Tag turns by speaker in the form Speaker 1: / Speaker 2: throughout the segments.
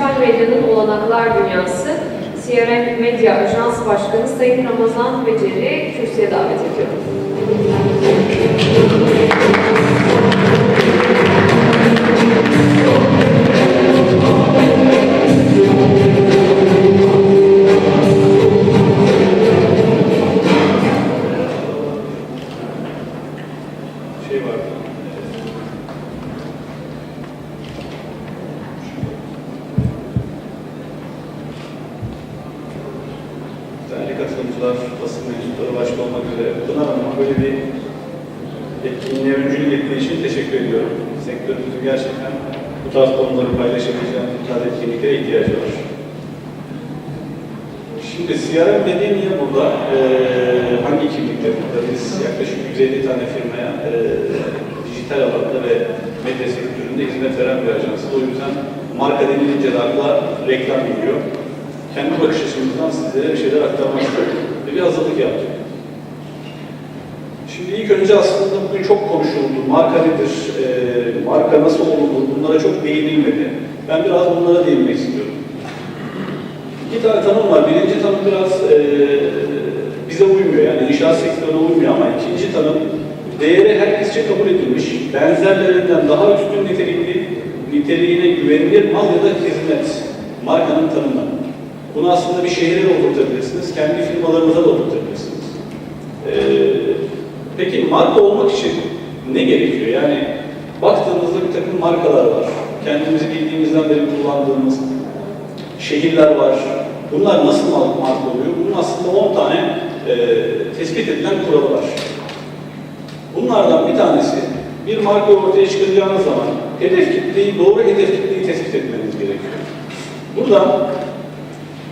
Speaker 1: dijital medyanın olanaklar dünyası CRM Medya Ajans Başkanı Sayın Ramazan Beceri kürsüye davet ediyorum.
Speaker 2: şey var. Katılımcılar, basın mensupları başta olmak üzere Pınar Hanım'a böyle bir etkinliğe öncülük ettiği için teşekkür ediyorum. Sektörümüzün gerçekten bu tarz konuları paylaşabileceğim bu tarz etkinliklere ihtiyacı var. Şimdi CRM dediğim ya burada eee hangi kimlikler burada? Biz yaklaşık 150 tane firmaya eee dijital alanda ve medya sektöründe hizmet veren bir ajansız. O yüzden marka denilince de akla reklam geliyor. Kendi bakış açımızdan sizlere bir şeyler aktarmak istedim ve bir hazırlık yaptık. Şimdi ilk önce aslında bugün çok konuşuldu. Marka nedir? Eee marka nasıl olunur? Bunlara çok değinilmedi. Ben biraz bunlara değinmek istiyorum. İki tane tanım var. Birinci tanım biraz eee, bize uymuyor. Yani inşaat sektörüne uymuyor ama ikinci tanım değeri herkesçe kabul edilmiş. Benzerlerinden daha üstün nitelikli, niteliğine güvenilir mal ya da hizmet. Markanın tanımı. Bunu aslında bir şehre de oturtabilirsiniz. Kendi firmalarınıza da oturtabilirsiniz. Eee, peki marka olmak için ne gerekiyor? Yani baktığımızda bir takım markalar var. Kendimizi bildiğimizden beri kullandığımız şehirler var. Bunlar nasıl mar- marka oluyor? Bunun aslında 10 tane e, tespit edilen kuralı var. Bunlardan bir tanesi bir marka ortaya çıkaracağınız zaman hedef kitleyi, doğru hedef kitleyi tespit etmeniz gerekiyor. Burada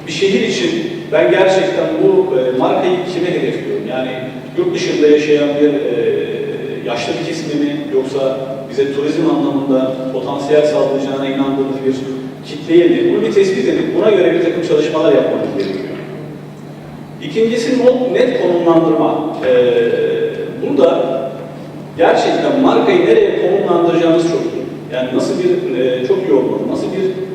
Speaker 2: bir şehir için ben gerçekten bu e, markayı kime hedefliyorum? Yani yurt dışında yaşayan bir e, yaşlı bir kesimi mi yoksa bize turizm anlamında potansiyel sağlayacağına inandığımız bir kitleye mi? Bunu bir tespit edip buna göre bir takım çalışmalar yapmamız gerekiyor. İkincisi net konumlandırma. E, burada gerçekten markayı nereye konumlandıracağınız çok iyi. Yani nasıl bir, e, çok iyi olmalı, nasıl bir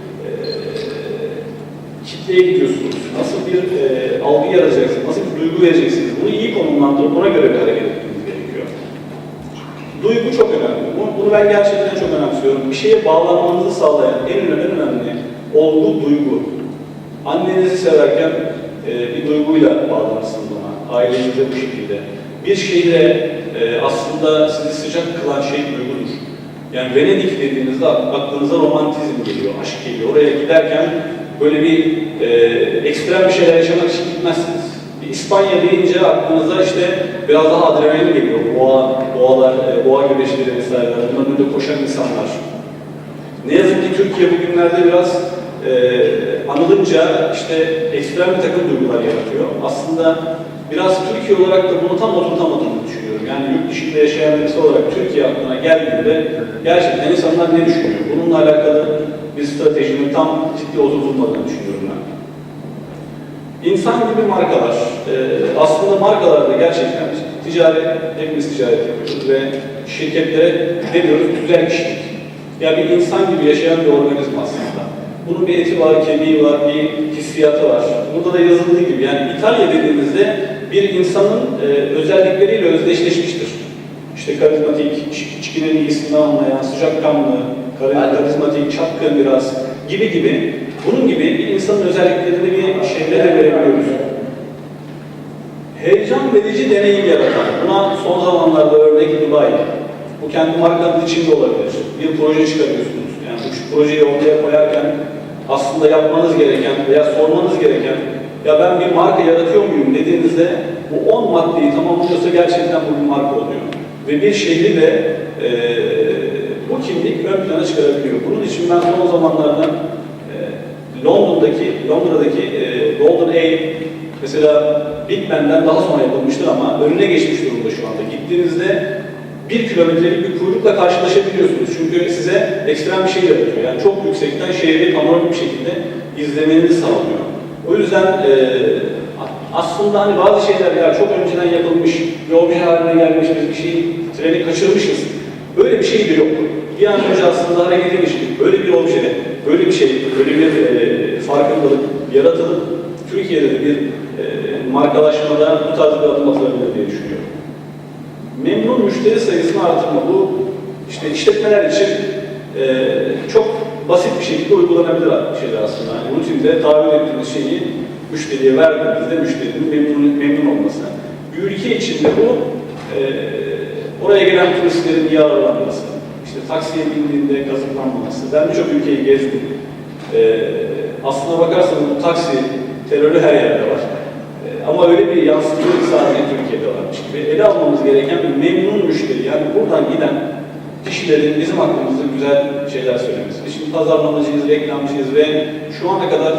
Speaker 2: kitleye gidiyorsunuz, nasıl bir e, algı yaratacaksınız, nasıl bir duygu vereceksiniz, bunu iyi konumlandırıp ona göre bir hareket etmeniz gerekiyor. Duygu çok önemli. Bunu, bunu ben gerçekten çok önemsiyorum. Bir şeye bağlanmanızı sağlayan en önemli, en önemli olgu duygu. Annenizi severken e, bir duyguyla bağlanırsınız ona, ailenize bu şekilde. Bir şehre e, aslında sizi sıcak kılan şey duygudur. Yani Venedik dediğinizde aklınıza romantizm geliyor, aşk geliyor. Oraya giderken böyle bir e, ekstrem bir şeyler yaşamak için gitmezsiniz. İspanya deyince aklınıza işte biraz daha adrenalin geliyor. Boğa, boğalar, e, boğa güreşleri vesaireler, bunların önünde koşan insanlar. Ne yazık ki Türkiye bugünlerde biraz e, anılınca işte ekstrem bir takım duygular yaratıyor. Aslında biraz Türkiye olarak da bunu tam oturtamadığını düşünüyorum. Yani yurt dışında yaşayan birisi olarak Türkiye aklına geldiğinde gerçekten insanlar ne düşünüyor? Bununla alakalı bir stratejinin tam ciddi oturtulmadığını düşünüyorum ben. İnsan gibi markalar. Ee, aslında markalarda gerçekten ticaret, hepimiz ticaret yapıyoruz ve şirketlere ne diyoruz? Güzel kişilik. Ya bir insan gibi yaşayan bir organizma aslında. Bunun bir eti var, kemiği var, bir hissiyatı var. Burada da yazıldığı gibi yani İtalya dediğimizde bir insanın e, özellikleriyle özdeşleşmiştir. İşte karizmatik, içkinin iyisini anlayan, sıcakkanlı, karizmatik, çapkın biraz gibi gibi. Bunun gibi bir insanın özelliklerini bir şeylere verebiliyoruz. Heyecan verici deneyim yaratan, buna son zamanlarda örnek Dubai. Bu kendi markanız içinde olabilir. Bir proje çıkarıyorsunuz. Yani bu projeyi ortaya koyarken aslında yapmanız gereken veya sormanız gereken ya ben bir marka yaratıyor muyum dediğinizde bu 10 maddeyi tamamlıyorsa gerçekten bu bir marka oluyor. Ve bir şehri de bu kimlik ön plana çıkarabiliyor. Bunun için ben son zamanlarda eee, London'daki, Londra'daki eee, Golden Ale mesela Big Ben'den daha sonra yapılmıştır ama önüne geçmiş durumda şu anda. Gittiğinizde bir kilometrelik bir kuyrukla karşılaşabiliyorsunuz. Çünkü size ekstrem bir şey yaratıyor. Yani çok yüksekten şehri panoramik bir şekilde izlemenizi sağlıyor. O yüzden eee, aslında hani bazı şeyler ya çok önceden yapılmış, bir obje haline gelmiş, bir şey treni kaçırmışız. Böyle bir şey de yok. Bir an önce aslında harekete geçtik. Böyle bir obje, böyle bir şey, böyle bir e, farkındalık yaratılıp Türkiye'de de bir e, markalaşmada bu tarz bir adım atılabilir diye düşünüyorum. Memnun müşteri sayısını artırma. Bu işte işletmeler için e, çok basit bir şekilde uygulanabilir şeyler aslında. Yani rutinde tahayyül ettiğiniz şeyi müşteriye verdiğinizde müşterinin memnun, memnun olması. Bir ülke içinde bu e, oraya gelen turistlerin iyi ağırlanması, taksiye bindiğinde kazıklanmaması. Ben birçok ülkeyi gezdim. E, aslına bakarsanız bu taksi terörü her yerde var. E, ama öyle bir yansıtığı ki sadece Türkiye'de varmış gibi. Ele almamız gereken bir memnun müşteri. Yani buradan giden kişilerin bizim hakkımızda güzel şeyler söylemesi. Şimdi pazarlamacıyız, reklamcıyız ve şu ana kadar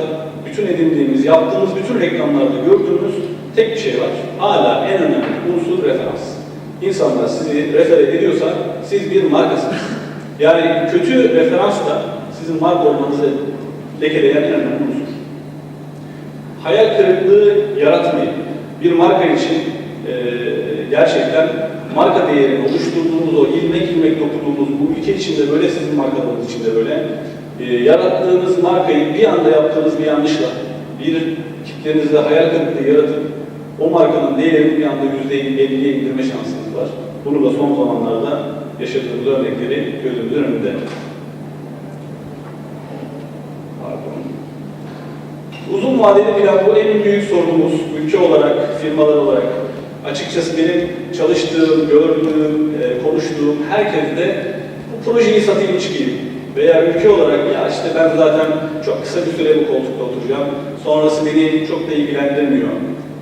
Speaker 2: bütün edindiğimiz, yaptığımız bütün reklamlarda gördüğümüz tek bir şey var. Hala en önemli unsur referans. İnsanlar sizi refer ediyorsa siz bir markasınız. Yani kötü referans da sizin marka olmanızı lekeleyen en önemli unsur. Hayal kırıklığı yaratmayın. Bir marka için e, gerçekten marka değerini oluşturduğumuz o ilmek ilmek dokuduğumuz bu ülke içinde böyle sizin markalarınız içinde böyle e, yarattığınız markayı bir anda yaptığınız bir yanlışla bir kitlenizde hayal kırıklığı yaratıp o markanın değerini bir anda yüzde 50'ye indirme şansınız var. Bunu da son zamanlarda yaşadığımız örnekleri gözümüzün önünde. Pardon. Uzun vadeli plan bu en büyük sorunumuz ülke olarak, firmalar olarak. Açıkçası benim çalıştığım, gördüğüm, e, konuştuğum herkes de bu projeyi satayım çıkayım. Veya ülke olarak ya işte ben zaten çok kısa bir süre bu koltukta oturacağım. Sonrası beni çok da ilgilendirmiyor.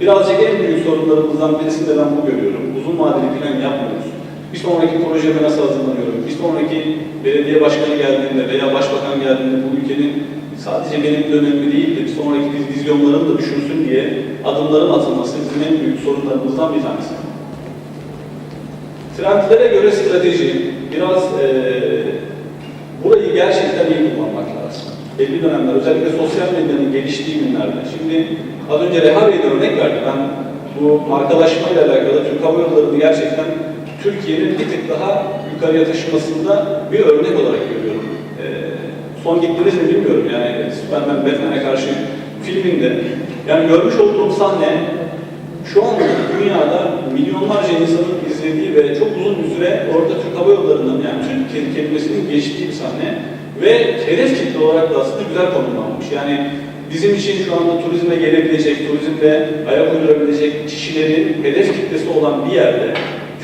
Speaker 2: Birazcık en büyük sorunlarımızdan birisini ben bu görüyorum. Uzun vadeli plan yapmıyoruz. Bir sonraki projeme nasıl hazırlanıyorum? Bir sonraki belediye başkanı geldiğinde veya başbakan geldiğinde bu ülkenin sadece benim dönemimi değil de bir sonraki vizyonlarını da düşünsün diye adımların atılması bizim en büyük sorunlarımızdan bir tanesi. Trendlere göre strateji, biraz eee burayı gerçekten iyi kullanmak lazım. Belli dönemler, özellikle sosyal medyanın geliştiği günlerde. Şimdi az önce Reha Bey de örnek verdi. Ben bu markalaşmayla alakalı Türk Hava Yolları'nı gerçekten Türkiye'nin bir tık daha yukarıya taşımasında bir örnek olarak görüyorum. Ee, son gittiniz mi bilmiyorum yani Superman Batman'e karşı filminde yani görmüş olduğum sahne şu anda dünyada milyonlarca insanın izlediği ve çok uzun bir süre orada Türk Hava Yolları'nın yani Türk kelimesinin geçtiği bir sahne ve hedef kitle olarak da aslında güzel konumlanmış. Yani bizim için şu anda turizme gelebilecek, turizmde ayak uydurabilecek kişilerin hedef kitlesi olan bir yerde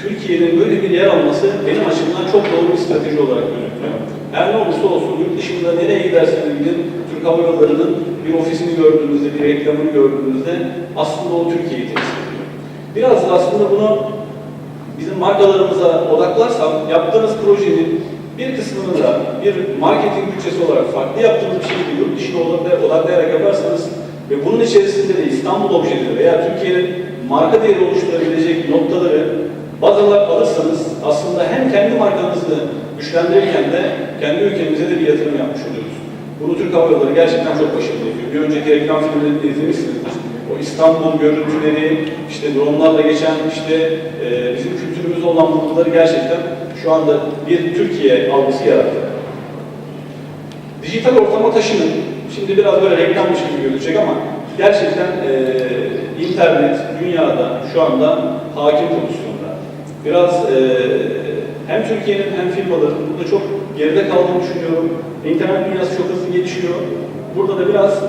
Speaker 2: Türkiye'nin böyle bir yer alması benim açımdan çok doğru bir strateji olarak gözüküyor. Her ne olursa olsun yurt dışında nereye giderseniz gidin Türk Hava Yolları'nın bir ofisini gördüğünüzde, bir reklamını gördüğünüzde aslında o Türkiye'yi temsil ediyor. Biraz da aslında bunu bizim markalarımıza odaklarsam yaptığınız projenin bir kısmını da bir marketing bütçesi olarak farklı yaptığınız bir şeyi yurt dışına odaklay- odaklayarak yaparsanız ve bunun içerisinde de İstanbul objeleri veya Türkiye'nin marka değeri oluşturabilecek noktaları baz alırsanız aslında hem kendi markanızı güçlendirirken de kendi ülkemize de bir yatırım yapmış oluyoruz. Bunu Türk Hava Yolları gerçekten çok başarılı yapıyor. Bir önceki reklam filmlerini izlemişsinizdir. O İstanbul görüntüleri, işte dronlarla geçen işte e, bizim kültürümüz olan bulguları gerçekten şu anda bir Türkiye algısı yarattı. Dijital ortama taşının, şimdi biraz böyle reklammış gibi gözükecek ama gerçekten e, internet dünyada şu anda hakim pozisyonda. Biraz e, hem Türkiye'nin hem firmaların burada çok geride kaldığını düşünüyorum. İnternet dünyası çok hızlı gelişiyor. Burada da biraz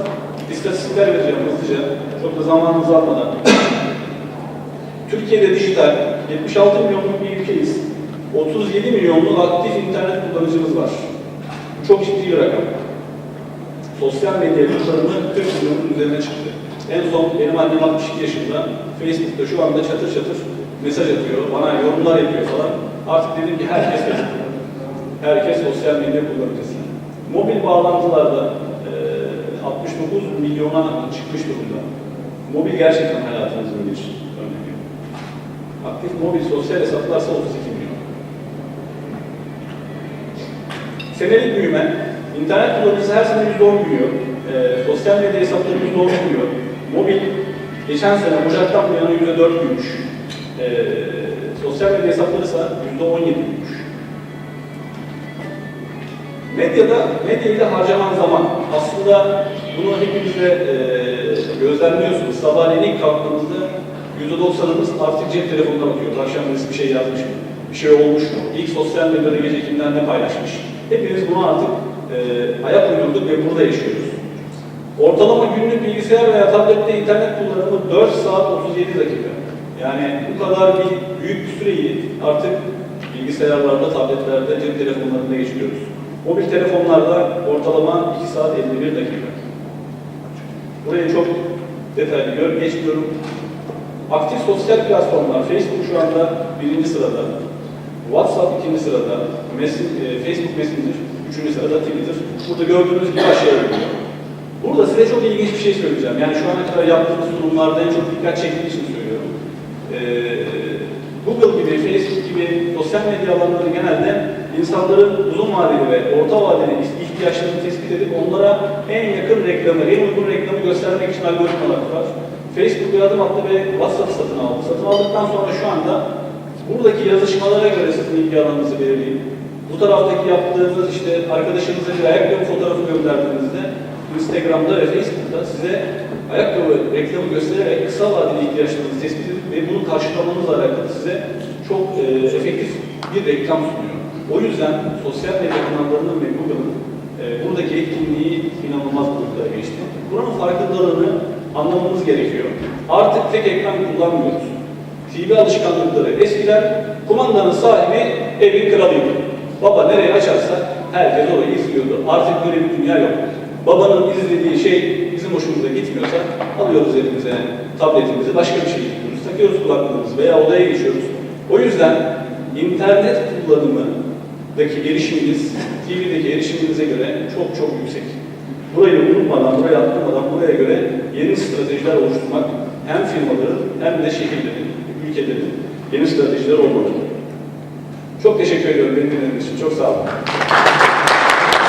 Speaker 2: istatistikler vereceğim hızlıca. Çok da zamanınızı almadan. Türkiye'de dijital 76 milyonluk bir ülkeyiz. 37 milyonluk aktif internet kullanıcımız var. Çok ciddi bir rakam. Sosyal medya kullanımı 40 milyonun üzerine çıktı. En son benim annem 62 yaşında Facebook'ta şu anda çatır çatır mesaj atıyor, bana yorumlar yapıyor falan. Artık dedim ki herkes. Herkes sosyal medya kullanıcısı. Mobil bağlantılarda e, 69 milyona çıkmış durumda. Mobil gerçekten hayatımızın bir örneği. Aktif mobil sosyal hesaplarsa 32 milyon. Senelik büyüme, internet kullanıcısı her sene %10 büyüyor. E, sosyal medya hesapları %10 büyüyor. Mobil, geçen sene Ocak'tan bu yana %4 büyümüş. E, sosyal medya hesapları ise %17 büyümüş. Medyada, medyayı da harcanan zaman. Aslında bunu hepiniz de e, gözlemliyorsunuz. Sabahleyin ilk kalktığınızda %90'ınız artık cep telefonuna bakıyor. Akşam birisi bir şey yazmış mı? Bir şey olmuş mu? İlk sosyal medyada gece kimden ne paylaşmış? Hepimiz buna artık e, ayak uydurduk ve burada yaşıyoruz. Ortalama günlük bilgisayar veya tablette internet kullanımı 4 saat 37 dakika. Yani bu kadar bir büyük bir süreyi artık bilgisayarlarda, tabletlerde, cep telefonlarında geçiriyoruz. Mobil telefonlarda ortalama 2 saat 51 dakika. Burayı çok detaylı gör, geçmiyorum. Aktif sosyal platformlar, Facebook şu anda birinci sırada, WhatsApp ikinci sırada, e, Facebook Messenger üçüncü sırada, Twitter. Burada gördüğünüz gibi aşağıya gidiyor. Burada size çok ilginç bir şey söyleyeceğim. Yani şu ana kadar yaptığımız sunumlarda en çok dikkat çektiği için. Ee, Google gibi, Facebook gibi sosyal medya alanları genelde insanların uzun vadeli ve orta vadeli ihtiyaçlarını tespit edip onlara en yakın reklamı, en uygun reklamı göstermek için algoritmalar kurar. Facebook bir adım attı ve WhatsApp satın aldı. Satın aldıktan sonra şu anda buradaki yazışmalara göre sizin ilgi alanınızı belirleyin. Bu taraftaki yaptığınız işte arkadaşınıza bir ayakkabı fotoğrafı gönderdiğinizde Instagram'da ve Facebook'ta size ayakkabı reklamı göstererek kısa vadeli ihtiyaçlarınızı tespit edip ve bunu karşılamanızla alakalı size çok e, efektif bir reklam sunuyor. O yüzden sosyal medya kanallarının ve Google'ın e, buradaki etkinliği inanılmaz boyutlara geçti. Buranın farkındalığını anlamamız gerekiyor. Artık tek ekran kullanmıyoruz. TV alışkanlıkları eskiden kumandanın sahibi evin kralıydı. Baba nereye açarsa herkes orayı izliyordu. Artık böyle bir dünya yok. Babanın izlediği şey bizim hoşumuza gitmiyorsa alıyoruz elimize tabletimizi başka bir şey yapıyoruz. Takıyoruz kulaklığımızı veya odaya geçiyoruz. O yüzden internet kullanımındaki erişiminiz TV'deki erişiminize göre çok çok yüksek. Burayı unutmadan, burayı atlamadan buraya göre yeni stratejiler oluşturmak hem firmaların hem de şehirlerin, ülkelerin yeni stratejiler olmalı. Çok teşekkür ediyorum beni dinlediğiniz için. Çok sağ olun.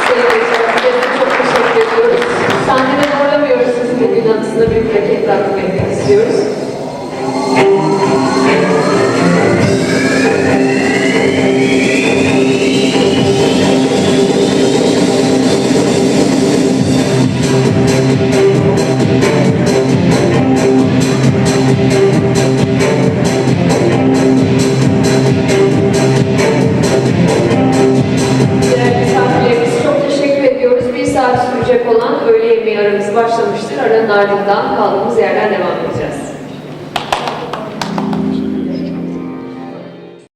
Speaker 1: Sayın Rektörümüze çok teşekkür ediyoruz. Sahnede uğramıyoruz sizin de gün anısına bir plaket takdim istiyoruz.